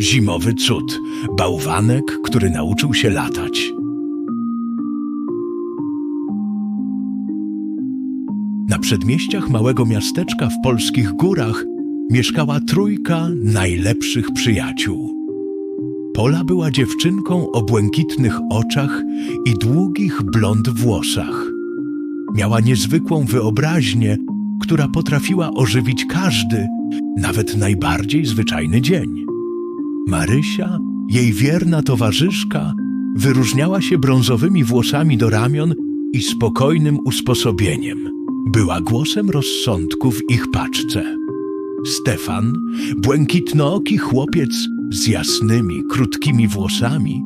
Zimowy cud. Bałwanek, który nauczył się latać. Na przedmieściach małego miasteczka w polskich górach mieszkała trójka najlepszych przyjaciół. Pola była dziewczynką o błękitnych oczach i długich blond włosach. Miała niezwykłą wyobraźnię, która potrafiła ożywić każdy, nawet najbardziej zwyczajny dzień. Marysia, jej wierna towarzyszka, wyróżniała się brązowymi włosami do ramion i spokojnym usposobieniem. Była głosem rozsądku w ich paczce. Stefan, błękitnooki chłopiec z jasnymi, krótkimi włosami,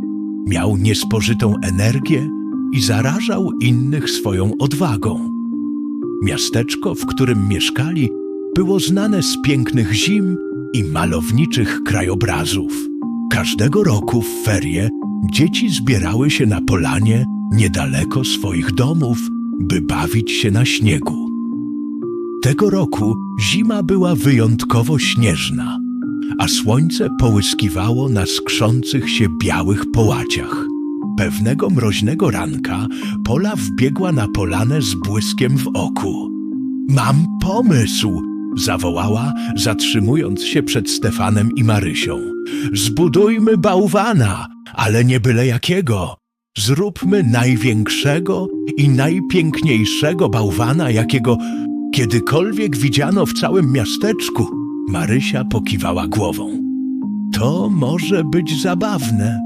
miał niespożytą energię i zarażał innych swoją odwagą. Miasteczko, w którym mieszkali, było znane z pięknych zim i malowniczych krajobrazów. Każdego roku w ferie dzieci zbierały się na polanie niedaleko swoich domów, by bawić się na śniegu. Tego roku zima była wyjątkowo śnieżna, a słońce połyskiwało na skrzących się białych połaciach. Pewnego mroźnego ranka Pola wbiegła na polanę z błyskiem w oku. Mam pomysł! Zawołała, zatrzymując się przed Stefanem i Marysią. Zbudujmy bałwana, ale nie byle jakiego. Zróbmy największego i najpiękniejszego bałwana, jakiego kiedykolwiek widziano w całym miasteczku. Marysia pokiwała głową. To może być zabawne,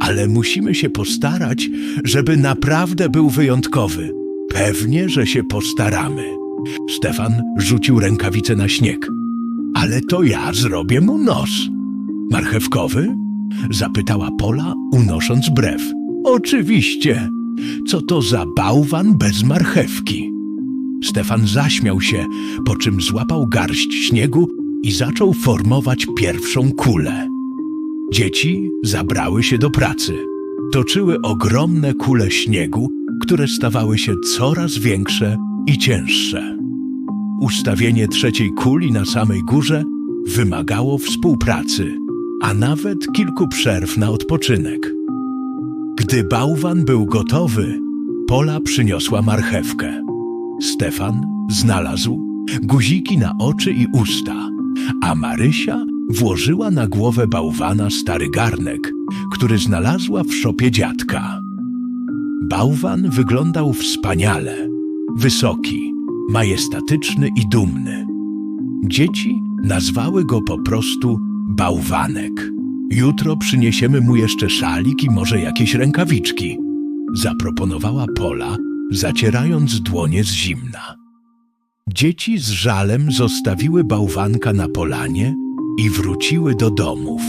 ale musimy się postarać, żeby naprawdę był wyjątkowy. Pewnie, że się postaramy. Stefan rzucił rękawicę na śnieg. Ale to ja zrobię mu nos. Marchewkowy? Zapytała Pola, unosząc brew. Oczywiście. Co to za bałwan bez marchewki? Stefan zaśmiał się, po czym złapał garść śniegu i zaczął formować pierwszą kulę. Dzieci zabrały się do pracy. Toczyły ogromne kule śniegu, które stawały się coraz większe i cięższe. Ustawienie trzeciej kuli na samej górze wymagało współpracy, a nawet kilku przerw na odpoczynek. Gdy bałwan był gotowy, Pola przyniosła marchewkę. Stefan znalazł guziki na oczy i usta, a Marysia włożyła na głowę bałwana stary garnek, który znalazła w szopie dziadka. Bałwan wyglądał wspaniale, wysoki, majestatyczny i dumny. Dzieci nazwały go po prostu bałwanek. Jutro przyniesiemy mu jeszcze szalik i może jakieś rękawiczki, zaproponowała Pola, zacierając dłonie z zimna. Dzieci z żalem zostawiły bałwanka na polanie i wróciły do domów.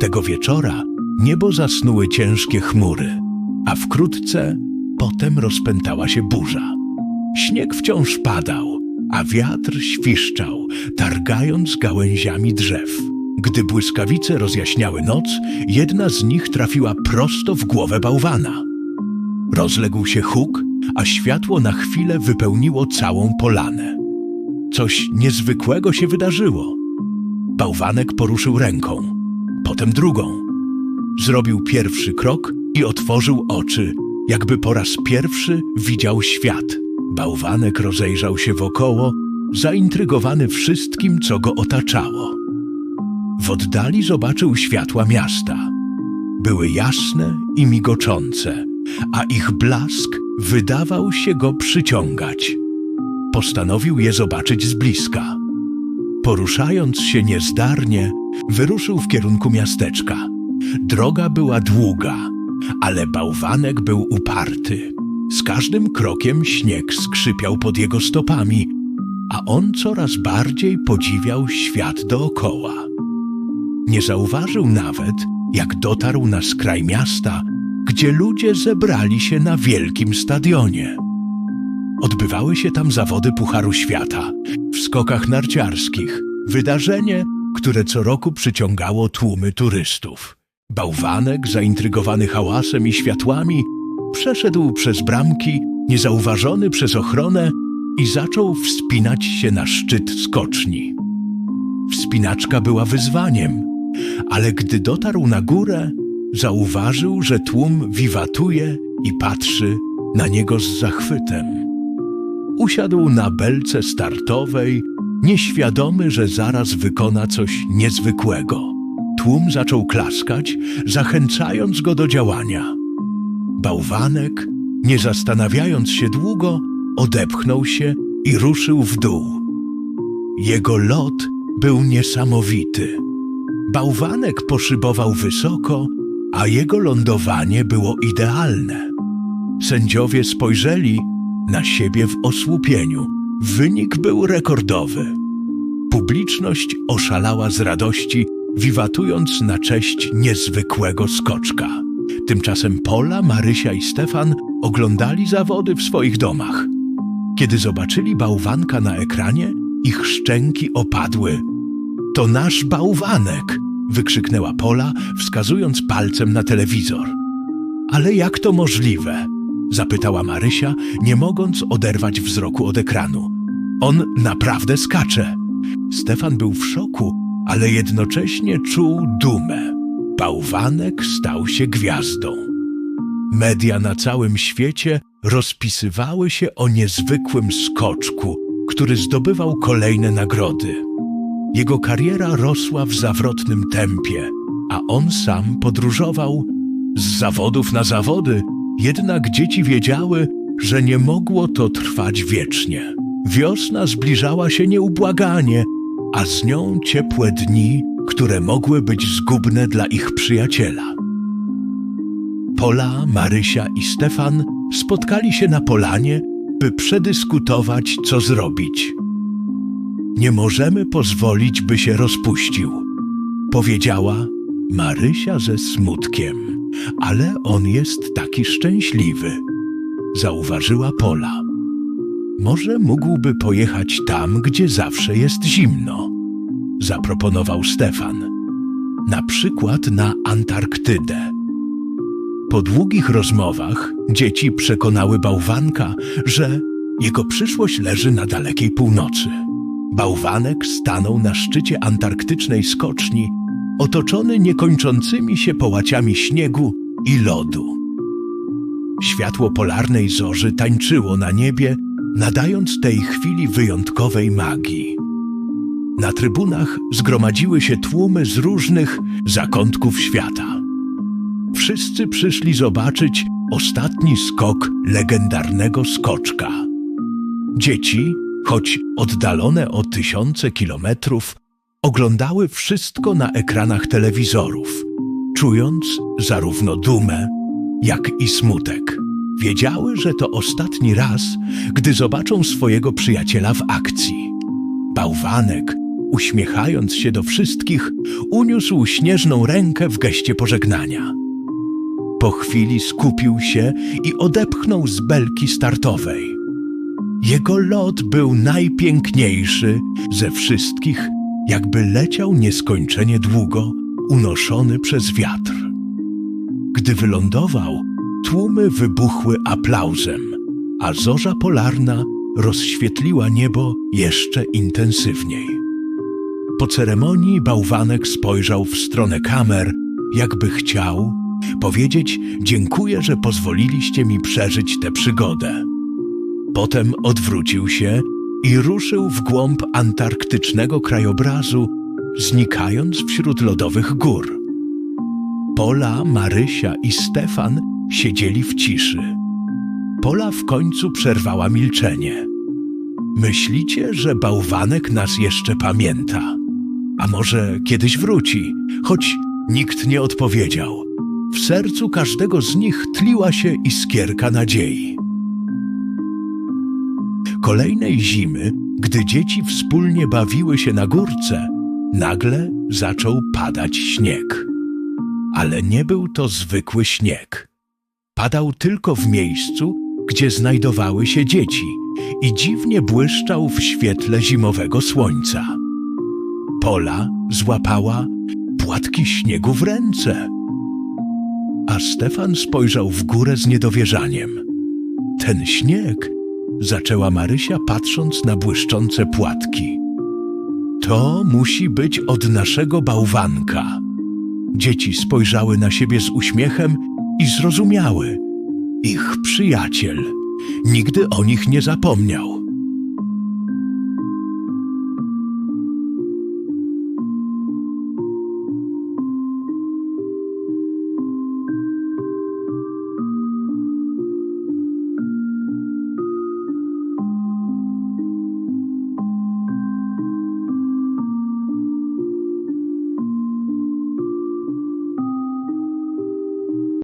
Tego wieczora niebo zasnuły ciężkie chmury, a wkrótce potem rozpętała się burza. Śnieg wciąż padał, a wiatr świszczał, targając gałęziami drzew. Gdy błyskawice rozjaśniały noc, jedna z nich trafiła prosto w głowę bałwana. Rozległ się huk, a światło na chwilę wypełniło całą polanę. Coś niezwykłego się wydarzyło. Bałwanek poruszył ręką, potem drugą. Zrobił pierwszy krok i otworzył oczy, jakby po raz pierwszy widział świat. Bałwanek rozejrzał się wokoło, zaintrygowany wszystkim, co go otaczało. W oddali zobaczył światła miasta. Były jasne i migoczące, a ich blask wydawał się go przyciągać. Postanowił je zobaczyć z bliska. Poruszając się niezdarnie, wyruszył w kierunku miasteczka. Droga była długa, ale bałwanek był uparty. Z każdym krokiem śnieg skrzypiał pod jego stopami, a on coraz bardziej podziwiał świat dookoła. Nie zauważył nawet, jak dotarł na skraj miasta, gdzie ludzie zebrali się na wielkim stadionie. Odbywały się tam zawody Pucharu Świata w skokach narciarskich, wydarzenie, które co roku przyciągało tłumy turystów. Bałwanek, zaintrygowany hałasem i światłami, przeszedł przez bramki, niezauważony przez ochronę i zaczął wspinać się na szczyt skoczni. Wspinaczka była wyzwaniem, ale gdy dotarł na górę, zauważył, że tłum wiwatuje i patrzy na niego z zachwytem. Usiadł na belce startowej, nieświadomy, że zaraz wykona coś niezwykłego. Tłum zaczął klaskać, zachęcając go do działania. Bałwanek, nie zastanawiając się długo, odepchnął się i ruszył w dół. Jego lot był niesamowity. Bałwanek poszybował wysoko, a jego lądowanie było idealne. Sędziowie spojrzeli na siebie w osłupieniu. Wynik był rekordowy. Publiczność oszalała z radości, wiwatując na cześć niezwykłego skoczka. Tymczasem Pola, Marysia i Stefan oglądali zawody w swoich domach. Kiedy zobaczyli bałwanka na ekranie, ich szczęki opadły. To nasz bałwanek! wykrzyknęła Pola, wskazując palcem na telewizor. Ale jak to możliwe? zapytała Marysia, nie mogąc oderwać wzroku od ekranu. On naprawdę skacze. Stefan był w szoku, ale jednocześnie czuł dumę. Bałwanek stał się gwiazdą. Media na całym świecie rozpisywały się o niezwykłym skoczku, który zdobywał kolejne nagrody. Jego kariera rosła w zawrotnym tempie, a on sam podróżował z zawodów na zawody, jednak dzieci wiedziały, że nie mogło to trwać wiecznie. Wiosna zbliżała się nieubłaganie, a z nią ciepłe dni, które mogły być zgubne dla ich przyjaciela. Pola, Marysia i Stefan spotkali się na polanie, by przedyskutować, co zrobić. Nie możemy pozwolić, by się rozpuścił, powiedziała Marysia ze smutkiem. Ale on jest taki szczęśliwy, zauważyła Pola. Może mógłby pojechać tam, gdzie zawsze jest zimno, zaproponował Stefan. Na przykład na Antarktydę. Po długich rozmowach dzieci przekonały bałwanka, że jego przyszłość leży na dalekiej północy. Bałwanek stanął na szczycie antarktycznej skoczni, otoczony niekończącymi się połaciami śniegu i lodu. Światło polarnej zorzy tańczyło na niebie, nadając tej chwili wyjątkowej magii. Na trybunach zgromadziły się tłumy z różnych zakątków świata. Wszyscy przyszli zobaczyć ostatni skok legendarnego skoczka. Dzieci, choć oddalone o tysiące kilometrów, oglądały wszystko na ekranach telewizorów, czując zarówno dumę, jak i smutek. Wiedziały, że to ostatni raz, gdy zobaczą swojego przyjaciela w akcji. Bałwanek, uśmiechając się do wszystkich, uniósł śnieżną rękę w geście pożegnania. Po chwili skupił się i odepchnął z belki startowej. Jego lot był najpiękniejszy ze wszystkich, jakby leciał nieskończenie długo, unoszony przez wiatr. Gdy wylądował, tłumy wybuchły aplauzem, a zorza polarna rozświetliła niebo jeszcze intensywniej. Po ceremonii bałwanek spojrzał w stronę kamer, jakby chciał powiedzieć: Dziękuję, że pozwoliliście mi przeżyć tę przygodę. Potem odwrócił się i ruszył w głąb antarktycznego krajobrazu, znikając wśród lodowych gór. Pola, Marysia i Stefan siedzieli w ciszy. Pola w końcu przerwała milczenie. Myślicie, że bałwanek nas jeszcze pamięta? A może kiedyś wróci, choć nikt nie odpowiedział. W sercu każdego z nich tliła się iskierka nadziei. Kolejnej zimy, gdy dzieci wspólnie bawiły się na górce, nagle zaczął padać śnieg. Ale nie był to zwykły śnieg. Padał tylko w miejscu, gdzie znajdowały się dzieci i dziwnie błyszczał w świetle zimowego słońca. Pola złapała płatki śniegu w ręce. A Stefan spojrzał w górę z niedowierzaniem. Ten śnieg, zaczęła Marysia patrząc na błyszczące płatki. To musi być od naszego bałwanka. Dzieci spojrzały na siebie z uśmiechem i zrozumiały. Ich przyjaciel nigdy o nich nie zapomniał.